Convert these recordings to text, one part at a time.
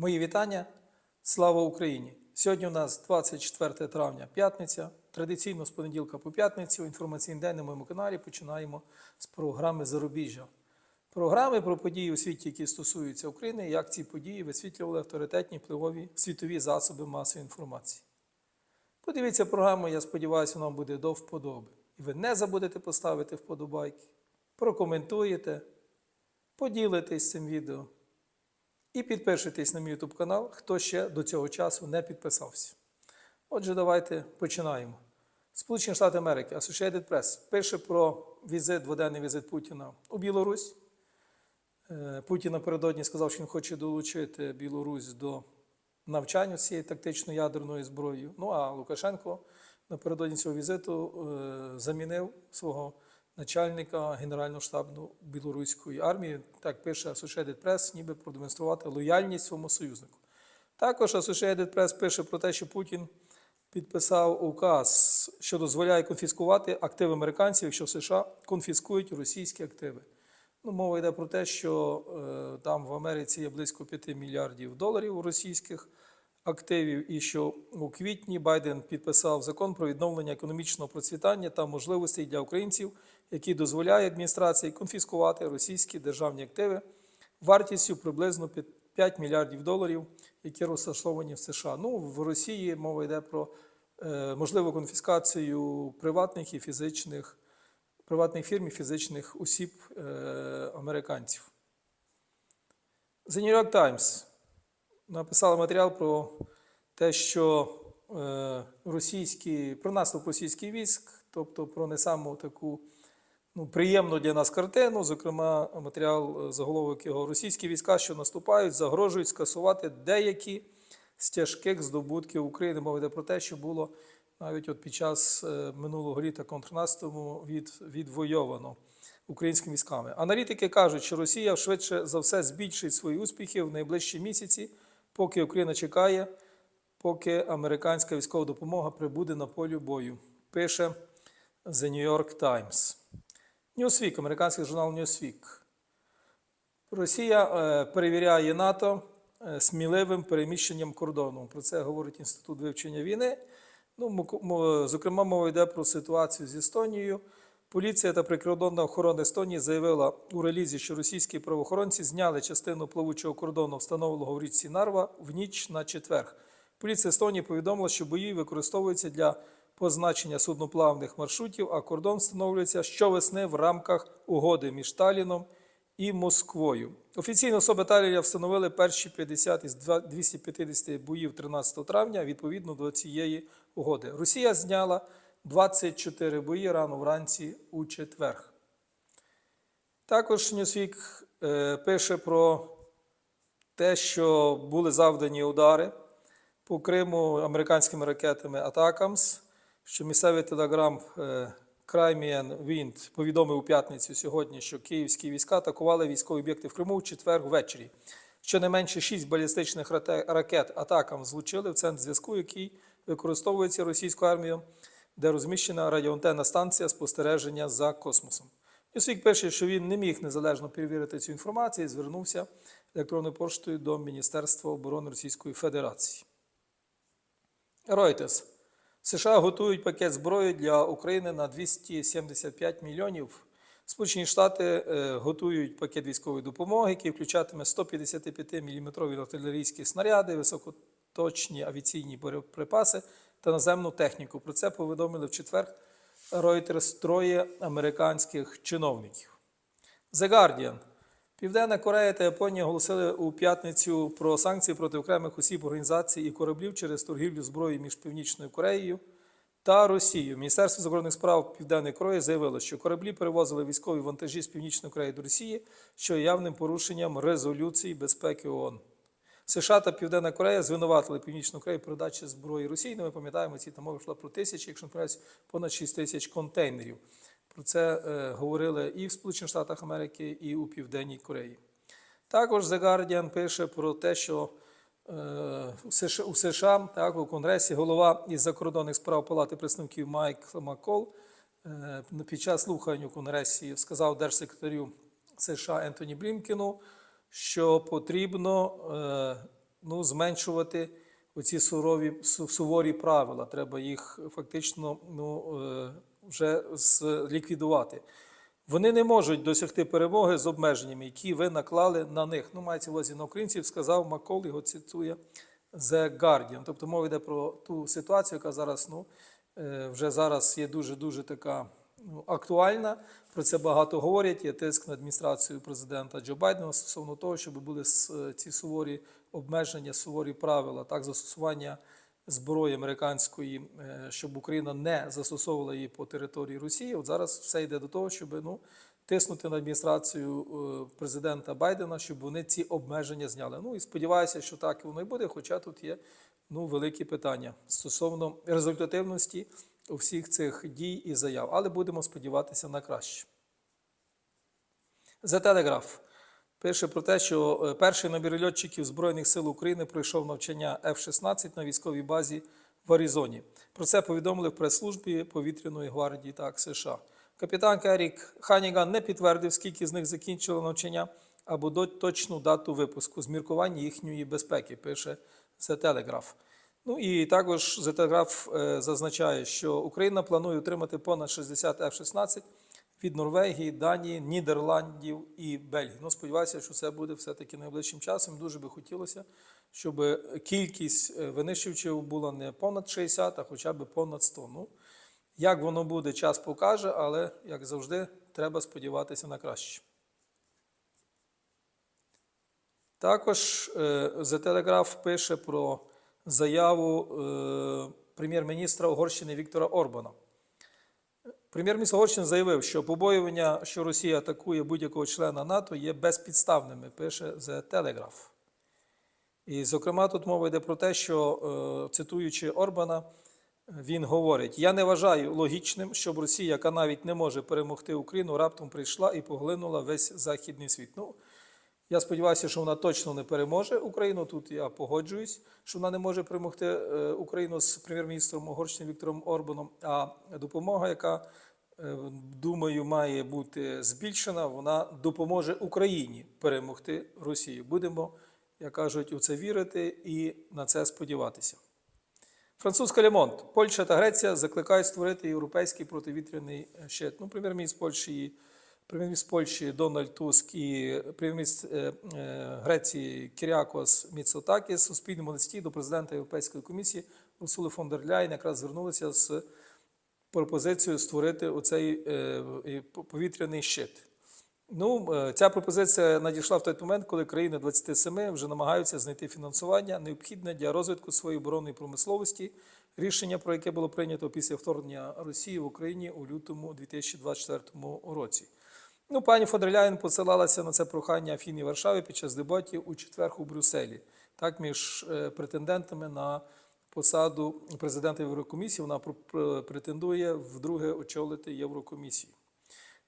Мої вітання. Слава Україні! Сьогодні у нас 24 травня, п'ятниця. Традиційно з понеділка по п'ятницю. Інформаційний день на моєму каналі починаємо з програми Зарубіжжя. Програми про події у світі, які стосуються України, як ці події висвітлювали авторитетні впливові світові засоби масової інформації. Подивіться програму, я сподіваюся, вона буде до вподоби. І ви не забудете поставити вподобайки, прокоментуєте, поділитесь цим відео. І підпишитесь на мій YouTube канал, хто ще до цього часу не підписався. Отже, давайте починаємо. Сполучені Штати Америки, Associated Press, пише про візит, дводенний візит Путіна у Білорусь. Е, Путін напередодні сказав, що він хоче долучити Білорусь до навчання цієї тактичної ядерної зброї. Ну а Лукашенко напередодні цього візиту е, замінив свого начальника Генерального штабу білоруської армії, так пише Associated Press, ніби продемонструвати лояльність своєму союзнику. Також Associated Press пише про те, що Путін підписав указ, що дозволяє конфіскувати активи американців, якщо США конфіскують російські активи. Ну, мова йде про те, що е, там в Америці є близько 5 мільярдів доларів російських активів, і що у квітні Байден підписав закон про відновлення економічного процвітання та можливостей для українців, який дозволяє адміністрації конфіскувати російські державні активи вартістю приблизно 5 мільярдів доларів, які розташовані в США. Ну, в Росії мова йде про е, можливу конфіскацію приватних і фізичних приватних фірм і фізичних осіб е, американців. The New York Times написала матеріал про те, що е, російські, про наступ російських військ, тобто про не саму таку ну, приємну для нас картину, зокрема, матеріал е, заголовок його російські війська, що наступають, загрожують скасувати деякі з тяжких здобутків України. Мова йде про те, що було навіть от під час е, минулого літа контрнаступу від, відвойовано українськими військами. Аналітики кажуть, що Росія швидше за все збільшить свої успіхи в найближчі місяці, поки Україна чекає, поки американська військова допомога прибуде на полі бою. Пише The New York Times. Newsweek, американський журнал Newsweek. Росія е, перевіряє НАТО е, сміливим переміщенням кордону. Про це говорить Інститут вивчення війни. Ну, зокрема, мова йде про ситуацію з Естонією. Поліція та прикордонна охорона Естонії заявила у релізі, що російські правоохоронці зняли частину плавучого кордону, встановленого в річці Нарва, в ніч на четверг. Поліція Естонії повідомила, що бої використовуються для позначення судноплавних маршрутів, а кордон встановлюється щовесни в рамках угоди між Таліном і Москвою. Офіційно особи Талія встановили перші 50 із 250 боїв 13 травня відповідно до цієї угоди. Росія зняла 24 бої рано вранці у четверг. Також Newsweek е, пише про те, що були завдані удари по Криму американськими ракетами Атакамс, що місцевий телеграм е, Crimean Wind повідомив у п'ятницю сьогодні, що київські війська атакували військові об'єкти в Криму в четвер ввечері. Щонайменше шість балістичних ракет атакам злучили в центр зв'язку, який використовується російською армією, де розміщена радіоантенна станція спостереження за космосом. Ньюсвік пише, що він не міг незалежно перевірити цю інформацію і звернувся електронною поштою до Міністерства оборони Російської Федерації. Reuters. США готують пакет зброї для України на 275 мільйонів. Сполучені Штати е, готують пакет військової допомоги, який включатиме 155-мм артилерійські снаряди, високоточні авіаційні боєприпаси та наземну техніку. Про це повідомили в четвер Reuters троє американських чиновників. The Guardian. Південна Корея та Японія оголосили у п'ятницю про санкції проти окремих осіб, організацій і кораблів через торгівлю зброєю між Північною Кореєю та Росією. Міністерство закордонних справ Південної Кореї заявило, що кораблі перевозили військові вантажі з Північної Кореї до Росії, що є явним порушенням резолюції безпеки ООН. США та Південна Корея звинуватили Північну Корею передачі зброї Росії. Ну, ми пам'ятаємо, ці там мова йшла про тисячі, якщо не помиляюсь, понад 6 тисяч контейнерів. Про це е, говорили і в Сполучених Штатах Америки, і у Південній Кореї. Також The Guardian пише про те, що е, у США, так, у Конгресі голова із закордонних справ Палати представників Майк Маккол е, під час слухань у Конгресі сказав держсекретарю США Ентоні Блінкену, що потрібно е, ну, зменшувати оці сурові, суворі правила. Треба їх фактично ну, е, вже ліквідувати. Вони не можуть досягти перемоги з обмеженнями, які ви наклали на них. Ну, мається в увазі на українців, сказав Макол, його цитує The Guardian. Тобто мова йде про ту ситуацію, яка зараз ну, е, вже зараз є дуже-дуже така актуальна. Про це багато говорять. Є тиск на адміністрацію президента Джо Байдена стосовно того, щоб були ці суворі обмеження, суворі правила, так, застосування зброї американської, е, щоб Україна не застосовувала її по території Росії. От зараз все йде до того, щоб ну, тиснути на адміністрацію е, президента Байдена, щоб вони ці обмеження зняли. Ну і сподіваюся, що так воно і буде, хоча тут є ну, великі питання стосовно результативності всіх цих дій і заяв. Але будемо сподіватися на краще. За телеграф пише про те, що е, перший набір льотчиків Збройних сил України пройшов навчання F-16 на військовій базі в Аризоні. Про це повідомили в прес-службі повітряної гвардії так США. Капітан Керік Ханіган не підтвердив, скільки з них закінчили навчання або точну дату випуску з міркувань їхньої безпеки, пише The Telegraph. Ну і також The е, зазначає, що Україна планує отримати понад 60 F-16 від Норвегії, Данії, Нідерландів і Бельгії. Ну, сподіваюся, що це буде все-таки найближчим часом. Дуже би хотілося, щоб кількість е, винищувачів була не понад 60, а хоча б понад 100. Ну, як воно буде, час покаже, але, як завжди, треба сподіватися на краще. Також е, The Telegraph пише про заяву е, прем'єр-міністра Угорщини Віктора Орбана. Прем'єр-міністр Угорщини заявив, що побоювання, що Росія атакує будь-якого члена НАТО, є безпідставними, пише The Telegraph. І, зокрема, тут мова йде про те, що, е, цитуючи Орбана, він говорить: Я не вважаю логічним, щоб Росія, яка навіть не може перемогти Україну, раптом прийшла і поглинула весь західний світ. Ну, я сподіваюся, що вона точно не переможе Україну. Тут я погоджуюсь, що вона не може перемогти е, Україну з прем'єр-міністром Угорщини Віктором Орбаном. А допомога, яка, е, думаю, має бути збільшена, вона допоможе Україні перемогти Росію. Будемо, як кажуть, у це вірити і на це сподіватися. Французька Лемонт. Польща та Греція закликають створити європейський противітряний щит. Ну, прем'єр-міністр Польщі, прем'єр-міністр Польщі Дональд Туск і прем'єр-міністр е, е, Греції Кіріакос Міцотакіс у спільному листі до президента Європейської комісії Урсули фон дер Ляйн якраз звернулися з пропозицією створити оцей е, повітряний щит. Ну, ця пропозиція надійшла в той момент, коли країни 27 вже намагаються знайти фінансування, необхідне для розвитку своєї оборонної промисловості, рішення про яке було прийнято після вторгнення Росії в Україні у лютому 2024 році. Ну, пані Фодерляєн посилалася на це прохання Афіні Варшави під час дебатів у четвер у Брюсселі, так між е, претендентами на посаду президента Єврокомісії. Вона пр- пр- претендує вдруге очолити Єврокомісію.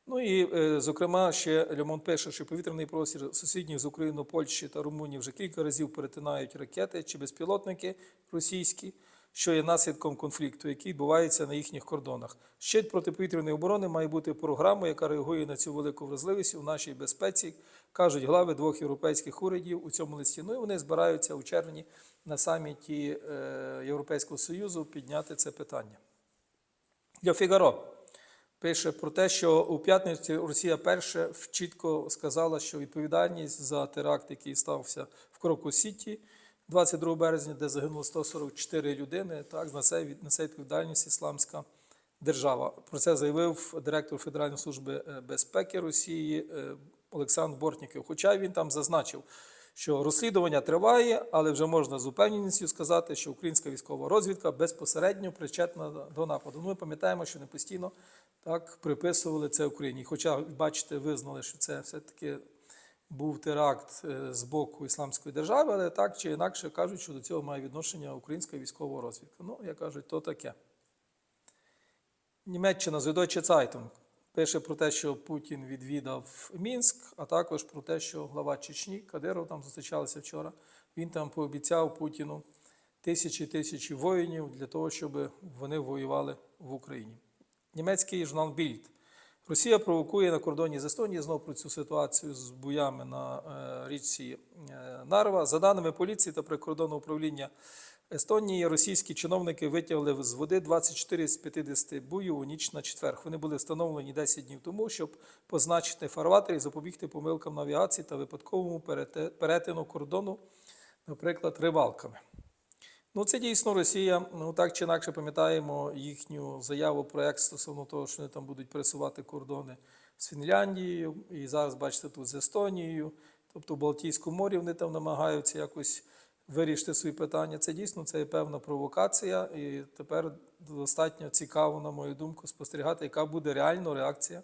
Ну і, е, зокрема, ще Лемон пише, що повітряний простір сусідніх з Україною, Польщі та Румунії вже кілька разів перетинають ракети чи безпілотники російські, що є наслідком конфлікту, який відбувається на їхніх кордонах. Щит протиповітряної оборони має бути програмою, яка реагує на цю велику вразливість у нашій безпеці, кажуть глави двох європейських урядів у цьому листі. Ну і вони збираються у червні на саміті е, Європейського Союзу підняти це питання. Для Фігаро пише про те, що у п'ятницю Росія перше чітко сказала, що відповідальність за теракт, який стався в Кроку Сіті 22 березня, де загинуло 144 людини, так від- несе відповідальність ісламська держава. Про це заявив директор Федеральної служби е, безпеки Росії е, Олександр Бортніков. Хоча він там зазначив, що розслідування триває, але вже можна з упевненістю сказати, що українська військова розвідка безпосередньо причетна до нападу. Ну, ми пам'ятаємо, що не постійно так приписували це Україні. Хоча, бачите, визнали, що це все-таки був теракт е, з боку ісламської держави, але так чи інакше кажуть, що до цього має відношення українська військова розвідка. Ну, як кажуть, то таке. Німеччина Süddeutsche Zeitung пише про те, що Путін відвідав Мінськ, а також про те, що глава Чечні Кадиров там зустрічалися вчора. Він там пообіцяв Путіну тисячі тисячі воїнів для того, щоб вони воювали в Україні. Німецький журнал Більд Росія провокує на кордоні з Естонією знову про цю ситуацію з буями на е, річці е, Нарва. За даними поліції та прикордонного управління Естонії, російські чиновники витягли з води 24 з 50 буїв у ніч на четвер. Вони були встановлені 10 днів тому, щоб позначити фарватер і запобігти помилкам навігації та випадковому перетину кордону, наприклад, рибалками. Ну, це дійсно Росія. Ну так чи інакше пам'ятаємо їхню заяву, проект стосовно того, що вони там будуть пересувати кордони з Фінляндією. І зараз бачите тут з Естонією. Тобто в Балтійському морі вони там намагаються якось вирішити свої питання. Це дійсно це є певна провокація, і тепер достатньо цікаво, на мою думку, спостерігати, яка буде реально реакція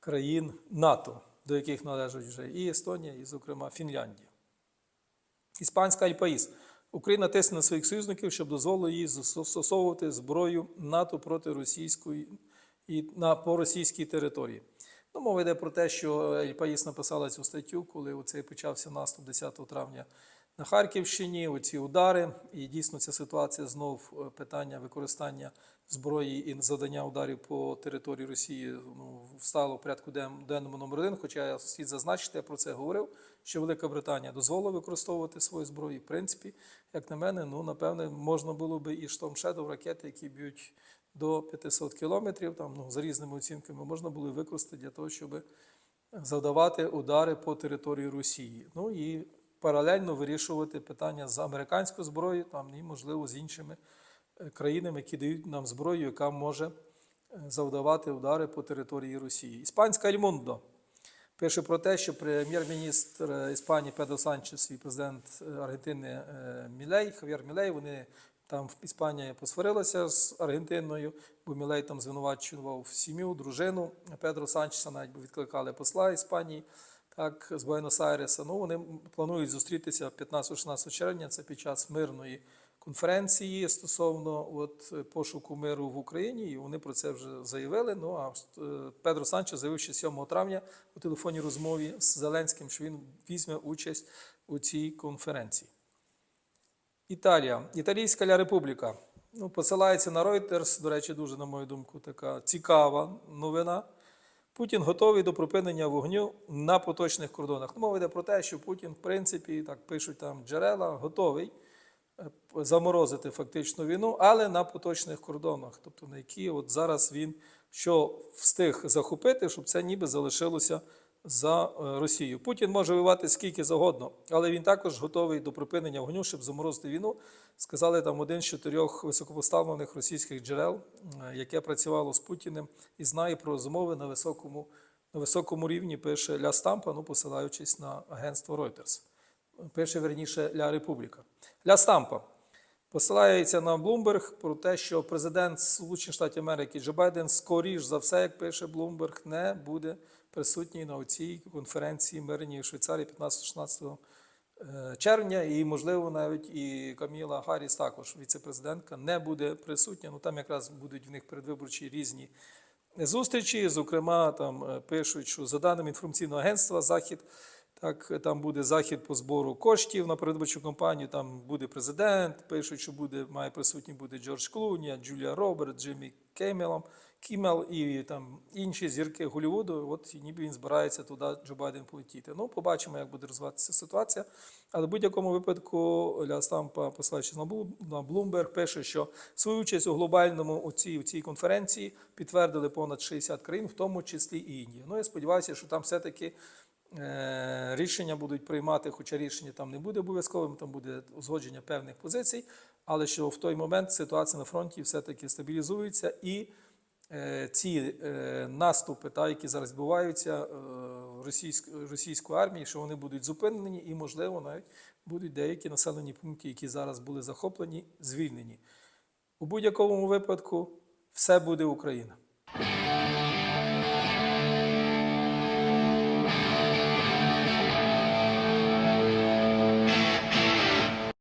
країн НАТО, до яких належать вже і Естонія, і, зокрема, Фінляндія. Іспанська Альпаїс. Україна тисне на своїх союзників, щоб дозволило їй застосовувати зброю НАТО проти російської і на російській території. Ну, мова йде про те, що Альпаїс написала цю статтю, коли оцей почався наступ 10 травня на Харківщині, оці удари. І дійсно ця ситуація знов е, питання використання зброї і завдання ударів по території Росії ну, встало в порядку денному номер один. Хоча я слід зазначити, я про це говорив, що Велика Британія дозволила використовувати свою зброю. В принципі, як на мене, ну напевне, можна було би і штом Shadow ракети, які б'ють до 500 кілометрів, там ну за різними оцінками, можна було використати для того, щоб завдавати удари по території Росії. Ну і паралельно вирішувати питання з американською зброєю, там і можливо з іншими країнами, які дають нам зброю, яка може е, завдавати удари по території Росії. Іспанська Ельмондо пише про те, що прем'єр-міністр е, Іспанії Педро Санчес і президент е, Аргентини Мілей, Хав'єр Мілей, вони там в Іспанії посварилися з Аргентиною, бо Мілей там звинувачував сім'ю, дружину Педро Санчеса, навіть відкликали посла Іспанії. Так, з Буенос-Айреса. Ну, вони планують зустрітися 15-16 червня. Це під час мирної конференції стосовно от, пошуку миру в Україні. І вони про це вже заявили. Ну а е, Педро Санчес заявив ще 7 травня у телефонній розмові з Зеленським, що він візьме участь у цій конференції. Італія, Італійська Ля Републіка. Ну, посилається на Reuters, до речі, дуже, на мою думку, така цікава новина. Путін готовий до припинення вогню на поточних кордонах. Ну, мова йде про те, що Путін, в принципі, так пишуть там джерела, готовий заморозити фактично війну, але на поточних кордонах, тобто на які от зараз він що встиг захопити, щоб це ніби залишилося за е, Росію. Путін може воювати скільки завгодно, але він також готовий до припинення вогню, щоб заморозити війну. Сказали там один з чотирьох високопоставлених російських джерел, е, яке працювало з Путіним і знає про розмови на високому, на високому рівні. Пише Ля Стампа, ну посилаючись на агентство Reuters. Пише верніше Ля Републіка. Ля Стампа. Посилається на Блумберг про те, що президент Сполучених Штатів Америки Джо Байден, скоріш за все, як пише Блумберг, не буде присутній на цій конференції мирній в Швейцарії 15-16 е, червня. І, можливо, навіть і Каміла Гарріс, також віце-президентка, не буде присутня. Ну там якраз будуть в них передвиборчі різні зустрічі. Зокрема, там е, пишуть, що за даними інформаційного агентства, захід. Так, там буде захід по збору коштів на передвиборчу кампанію. Там буде президент. Пишуть, що буде має присутній буде Джордж Клуні, Джулія Роберт, Джиммі Кемелом, Кімел і там інші зірки Голлівуду. От ніби він збирається туди Джо Байден полетіти. Ну, побачимо, як буде розвиватися ситуація. Але в будь-якому випадку Ля Стампа, посилаючись на Блу- на Bloomberg, пише, що свою участь у глобальному у цій, у цій конференції підтвердили понад 60 країн, в тому числі і Індія. Ну я сподіваюся, що там все-таки. Е, Рішення будуть приймати, хоча рішення там не буде обов'язковим, там буде узгодження певних позицій, але що в той момент ситуація на фронті все-таки стабілізується і е, ці е, наступи, та, які зараз відбуваються е, російськ- російської армії, що вони будуть зупинені і, можливо, навіть будуть деякі населені пункти, які зараз були захоплені, звільнені. У будь-якому випадку все буде Україна.